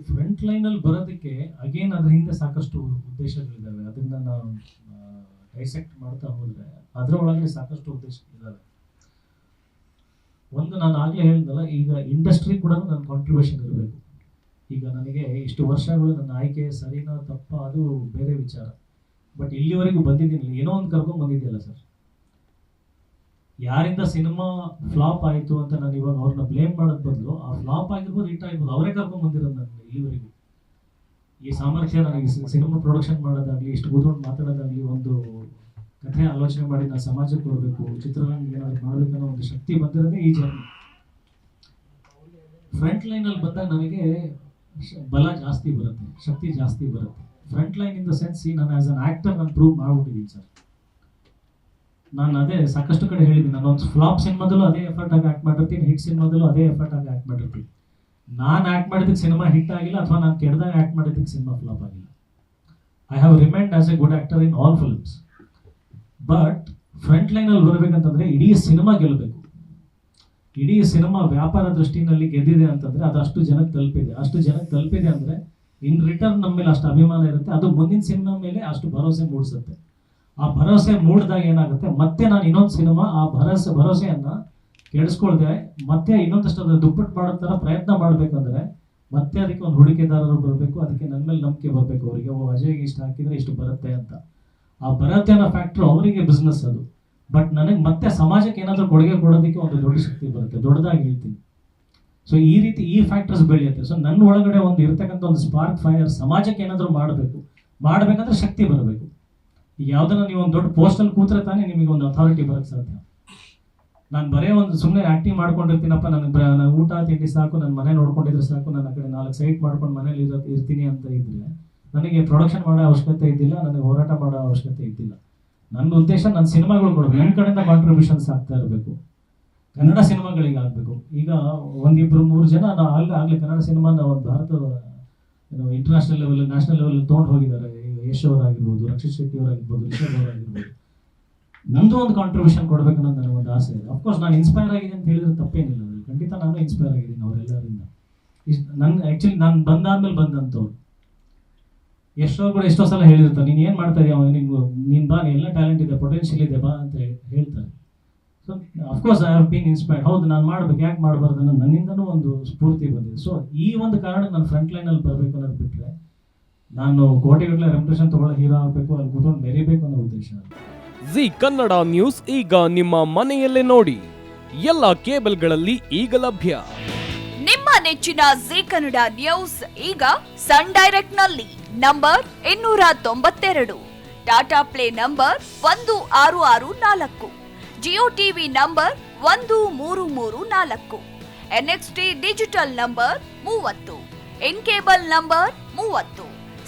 Front line ಅಲ್ಲಿ ಬರೋದಕ್ಕೆ again ಅದ್ರ ಹಿಂದೆ ಸಾಕಷ್ಟು ಉದ್ದೇಶಗಳಿದ್ದಾವೆ. ಅದನ್ನ ನಾವು ಡೈಸೆಕ್ಟ್ ಮಾಡ್ತಾ ಹೋದ್ರೆ ಅದರ ಒಳಗಡೆ ಸಾಕಷ್ಟು ಉದ್ದೇಶಗಳಿದಾವೆ ಒಂದು ನಾನು ಆಗ್ಲೇ ಹೇಳಿದ್ನಲ್ಲ ಈಗ ಇಂಡಸ್ಟ್ರಿ ಕೂಡ ನನ್ನ ಕಾಂಟ್ರಿಬ್ಯೂಷನ್ ಇರಬೇಕು. ಈಗ ನನಗೆ ಇಷ್ಟು ವರ್ಷಗಳು ನನ್ನ ಆಯ್ಕೆ, ಸರಿನಾ, ತಪ್ಪ, ಅದು ಬೇರೆ ವಿಚಾರ. ಬಟ್ ಇಲ್ಲಿವರೆಗೂ ಬಂದಿದ್ದೀನಿ. ಏನೋ ಒಂದು ಕರ್ಕೊಂಡು ಬಂದಿದೆಯಲ್ಲ ಸರ್? ಯಾರಿಂದ ಸಿನಿಮಾ ಫ್ಲಾಪ್ ಆಯಿತು ಅಂತ ನಾನು ಇವಾಗ ಅವ್ರನ್ನ ಬ್ಲೇಮ್ ಮಾಡೋದ್ ಬದಲು ಆ ಫ್ಲಾಪ್ ಆಗಿರ್ಬೋದು ಹಿಟ್ ಆಗಿರ್ಬೋದು ಅವರೇ ಕರ್ಕೊಂಡ್ ಬಂದಿರೋದು ನನಗೆ ಇಲ್ಲಿವರೆಗೂ. ಈ ಸಾಮರ್ಥ್ಯ ನನಗೆ ಸಿನಿಮಾ ಪ್ರೊಡಕ್ಷನ್ ಮಾಡೋದಾಗಲಿ, ಇಷ್ಟು ಕೂತ್ಕೊಂಡು ಮಾತಾಡೋದಾಗಲಿ ಒಂದು ಕಥೆ ಆಲೋಚನೆ ಮಾಡಿ ನಾನು ಸಮಾಜಕ್ಕೆ ಕೊಡಬೇಕು ಚಿತ್ರರಂಗ ಏನಾದ್ರು ಅನ್ನೋ ಒಂದು ಶಕ್ತಿ ಬಂದಿರೋದೇ ಈ ಜನ ಫ್ರಂಟ್ ಲೈನ್ ಅಲ್ಲಿ ಬಂದಾಗ ನನಗೆ ಬಲ ಜಾಸ್ತಿ ಬರುತ್ತೆ, ಶಕ್ತಿ ಜಾಸ್ತಿ ಬರುತ್ತೆ. Front line in the sense ನಾನು ಆಸ್ ಅನ್ ಆಕ್ಟರ್ ನಾನು ಪ್ರೂವ್ ಮಾಡ್ಬಿಟ್ಟಿದ್ದೀನಿ ಸರ್. ನಾನು ಅದೇ ಸಾಕಷ್ಟು ಕಡೆ ಹೇಳಿದ್ದೀನಿ. ನಾನು ಒಂದು ಫ್ಲಾಪ್ ಸಿನಿಮಾದಲ್ಲೂ ಅದೇ ಎಫರ್ಟ್ ಆಗಿ ಆ್ಯಕ್ಟ್ ಮಾಡಿರ್ತೀನಿ ಹಿಟ್ ಸಿನಿಮಾದಲ್ಲೂ ಅದೇ ಎಫರ್ಟ್ ಆಗಿ ಆ್ಯಕ್ಟ್ ಮಾಡಿರ್ತೀನಿ. ನಾನು ಆ್ಯಕ್ಟ್ ಮಾಡಿದ್ದಕ್ಕೆ ಸಿನಿಮಾ ಹಿಟ್ ಆಗಿಲ್ಲ ಅಥವಾ ನಾನು ಕೆಡ್ದಾಗ ಆ್ಯಕ್ಟ್ ಮಾಡಿದ್ದಕ್ಕೆ ಸಿನಿಮಾ ಫ್ಲಾಪ್ ಆಗಿಲ್ಲ. I have remind as a good actor in all films but front ಲೈನಲ್ಲಿ ಬರಬೇಕಂತಂದರೆ ಇಡೀ ಸಿನಿಮಾ ಗೆಲ್ಲಬೇಕು. ಇಡೀ ಸಿನಿಮಾ ವ್ಯಾಪಾರ ದೃಷ್ಟಿನಲ್ಲಿ ಗೆದ್ದಿದೆ ಅಂತಂದರೆ ಅದು ಅಷ್ಟು ಜನಕ್ಕೆ ತಲುಪಿದೆ. ಅಷ್ಟು ಜನಕ್ಕೆ ತಲುಪಿದೆ ಅಂದರೆ ಇನ್ ರಿಟರ್ನ್ ನಮ್ಮ ಮೇಲೆ ಅಷ್ಟು ಅಭಿಮಾನ ಇರುತ್ತೆ. ಅದು ಮುಂದಿನ ಸಿನಿಮಾ ಮೇಲೆ ಅಷ್ಟು ಭರವಸೆ ಮೂಡಿಸುತ್ತೆ. ಆ ಭರವಸೆ ಮೂಡಿದಾಗ ಏನಾಗುತ್ತೆ? ಮತ್ತೆ ನಾನು ಇನ್ನೊಂದು ಸಿನಿಮಾ, ಆ ಭರವಸೆ, ಭರವಸೆಯನ್ನ ಕೆಡಿಸ್ಕೊಳ್ದೆ, ಮತ್ತೆ ಇನ್ನೊಂದಷ್ಟು ಅದನ್ನ ದುಪ್ಪಟ್ಟು ಮಾಡೋ ಥರ ಪ್ರಯತ್ನ ಮಾಡಬೇಕಂದ್ರೆ ಮತ್ತೆ ಅದಕ್ಕೆ ಒಂದು ಹೂಡಿಕೆದಾರರು ಬರಬೇಕು, ಅದಕ್ಕೆ ನನ್ನ ಮೇಲೆ ನಂಬಿಕೆ ಬರಬೇಕು. ಅವರಿಗೆ, ಓ ಅಜಯ್ಗೆ ಇಷ್ಟು ಹಾಕಿದ್ರೆ ಇಷ್ಟು ಬರುತ್ತೆ ಅಂತ. ಆ ಬರುತ್ತೆ ಅನ್ನೋ ಫ್ಯಾಕ್ಟ್ರು ಅವರಿಗೆ ಬಿಸ್ನೆಸ್ ಅದು. ಬಟ್ ನನಗೆ ಮತ್ತೆ ಸಮಾಜಕ್ಕೆ ಏನಾದರೂ ಕೊಡುಗೆ ಕೊಡೋದಕ್ಕೆ ಒಂದು ದೊಡ್ಡ ಶಕ್ತಿ ಬರುತ್ತೆ. ದೊಡ್ಡದಾಗಿ ಹೇಳ್ತೀನಿ. ಸೊ ಈ ರೀತಿ ಈ ಫ್ಯಾಕ್ಟರ್ಸ್ ಬೆಳೆಯುತ್ತೆ. ಸೊ ನನ್ನ ಒಳಗಡೆ ಒಂದು ಇರ್ತಕ್ಕಂಥ ಒಂದು ಸ್ಪಾರ್ಕ್ ಫೈರ್ ಸಮಾಜಕ್ಕೆ ಏನಾದರೂ ಮಾಡಬೇಕು. ಮಾಡಬೇಕಂದ್ರೆ ಶಕ್ತಿ ಬರಬೇಕು. ಈಗ ಯಾವ್ದನ್ನ ನೀವು ಒಂದು ದೊಡ್ಡ ಪೋಸ್ಟಲ್ಲಿ ಕೂತ್ರೆ ತಾನೇ ನಿಮಗೆ ಒಂದು ಅಥಾರಿಟಿ ಬರಕ್ಕೆ ಸಾಧ್ಯ. ನಾನು ಬರೇ ಒಂದು ಸುಮ್ಮನೆ ಆಕ್ಟಿಂಗ್ ಮಾಡ್ಕೊಂಡಿರ್ತೀನಪ್ಪ, ನನಗೆ ನನ್ನ ಊಟ, ತಿಂಡಿ ಸಾಕು ನನ್ನ ಮನೆ ನೋಡ್ಕೊಂಡಿದ್ರೆ ಸಾಕು, ನನ್ನ ಕಡೆ ನಾಲ್ಕು ಸೈಟ್ ಮಾಡ್ಕೊಂಡು ಮನೇಲಿ ಇರೋ ಇರ್ತೀನಿ ಅಂತ ಇದ್ರೆ, ನನಗೆ ಪ್ರೊಡಕ್ಷನ್ ಮಾಡೋ ಅವಶ್ಯಕತೆ ಇದ್ದಿಲ್ಲ, ನನಗೆ ಹೋರಾಟ ಮಾಡೋ ಅವಶ್ಯಕತೆ ಇದ್ದಿಲ್ಲ. ನನ್ನ ಉದ್ದೇಶ ನನ್ನ ಸಿನಿಮಾಗಳು ಕೊಡಬೇಕು. ನನ್ನ ಕಡೆಯಿಂದ ಕಾಂಟ್ರಿಬ್ಯೂಷನ್ಸ್ ಆಗ್ತಾ ಇರಬೇಕು. ಕನ್ನಡ ಸಿನಿಮಾಗಳಿಗೆ ಆಗಬೇಕು. ಈಗ ಒಂದಿಬ್ರು ಮೂರು ಜನ ಆಗಲೇ ಆಗಲೇ ಕನ್ನಡ ಸಿನಿಮಾನ ಒಂದು Bharat international level national level ತೊಗೊಂಡು ಹೋಗಿದ್ದಾರೆ. ಯಶ್ ಅವರಾಗಿರ್ಬೋದು ರಕ್ಷಿತ್ ಶೆಟ್ಟಿ ಅವರಾಗಿರ್ಬೋದು. ನಂದು ಒಂದು ಕಾಂಟ್ರಿಬ್ಯೂಷನ್ ಕೊಡಬೇಕು ಅನ್ನೋದು ಒಂದು ಆಸೆ ಇದೆ. ಅಫ್ಕೋರ್ಸ್ ನಾನು ಇನ್ಸ್ಪೈರ್ ಆಗಿದೆ ಅಂತ ಹೇಳಿದ್ರೆ ತಪ್ಪೇನಿಲ್ಲ. ಖಂಡಿತ ನಾನು ಇನ್ಸ್ಪೈರ್ ಆಗಿದ್ದೀನಿ ಅವರೆಲ್ಲರಿಂದ. ಇಷ್ಟು ನನ್ನ ಆ್ಯಕ್ಚುಲಿ ನಾನು ಬಂದಾದ್ಮೇಲೆ ಬಂದಂಥವ್ರು. ಎಷ್ಟೋ ಕೂಡ ಎಷ್ಟೋ ಸಲ ಹೇಳಿರ್ತಾರೆ, ನೀನು ಏನು ಮಾಡ್ತಾ ಇದೀಯ? ನಿನ್ಗೆ ನೀನು ಬಾ ಎಲ್ಲ ಟ್ಯಾಲೆಂಟ್ ಇದೆ ಪೊಟೆನ್ಷಿಯಲ್ ಇದೆ, ಬಾ, ಅಂತ ಹೇಳಿ- ಹೇಳ್ತಾರೆ. So of course I have been inspired ಹೌದು, ನಾನು ಮಾಡಬೇಕು, ಯಾಕೆ ಮಾಡಬಾರ್ದು ಅನ್ನೋ ನನ್ನಿಂದನೂ ಒಂದು ಸ್ಫೂರ್ತಿ ಬಂದಿದೆ. ಸೊ ಈ ಒಂದು ಕಾರಣ ನಾನು ಫ್ರಂಟ್ ಲೈನಲ್ಲಿ ಬರಬೇಕು ಅನ್ನೋದು ಬಿಟ್ಟರೆ ನಾನು ಕೋಟಿಗಟ್ಟಲೆ ರೆಪ್ಯುಟೇಷನ್ ತಗೊಳ್ಳೋ ಹೀರೋ ಆಗಬೇಕು ಅಲ್ಲಿ ಕೂತ್ಕೊಂಡು ಮೆರಿಬೇಕು ಅನ್ನೋ ಉದ್ದೇಶ. ಜಿ ಕನ್ನಡ ನ್ಯೂಸ್ ಈಗ ನಿಮ್ಮ ಮನೆಯಲ್ಲೇ ನೋಡಿ. ಎಲ್ಲ ಕೇಬಲ್ಗಳಲ್ಲಿ ಈಗ ಲಭ್ಯ. ನಿಮ್ಮ ನೆಚ್ಚಿನ ಜಿ ಕನ್ನಡ ನ್ಯೂಸ್ ಈಗ ಸನ್ ಡೈರೆಕ್ಟ್ನಲ್ಲಿ ನಂಬರ್ ಇನ್ನೂರ ತೊಂಬತ್ತೆರಡು. ಟಾಟಾ ಪ್ಲೇ ನಂಬರ್ ಒಂದು ಆರು ಆರು ನಾಲ್ಕು. ಜಿಯೋ ಟಿವಿ ನಂಬರ್ ಒಂದು ಮೂರು ಮೂರು ನಾಲ್ಕು. ಎನ್ಎಕ್ಸ್ಟಿ ಡಿಜಿಟಲ್ ನಂಬರ್ ಮೂವತ್ತು. ಇನ್ ಕೇಬಲ್ ನಂಬರ್ ಮೂವತ್ತು.